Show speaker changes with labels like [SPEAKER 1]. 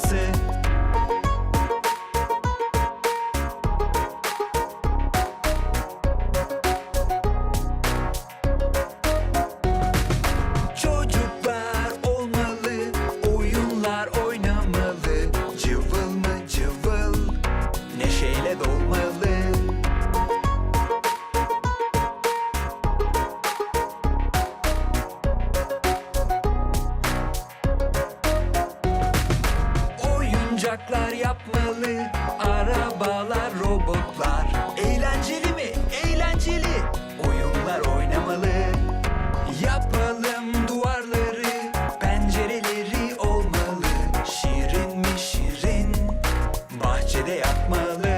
[SPEAKER 1] say. Uçaklar yapmalı, arabalar, robotlar. Eğlenceli mi? Eğlenceli. Oyunlar oynamalı. Yapalım duvarları, pencereleri olmalı. Şirin mi şirin? Bahçede yapmalı.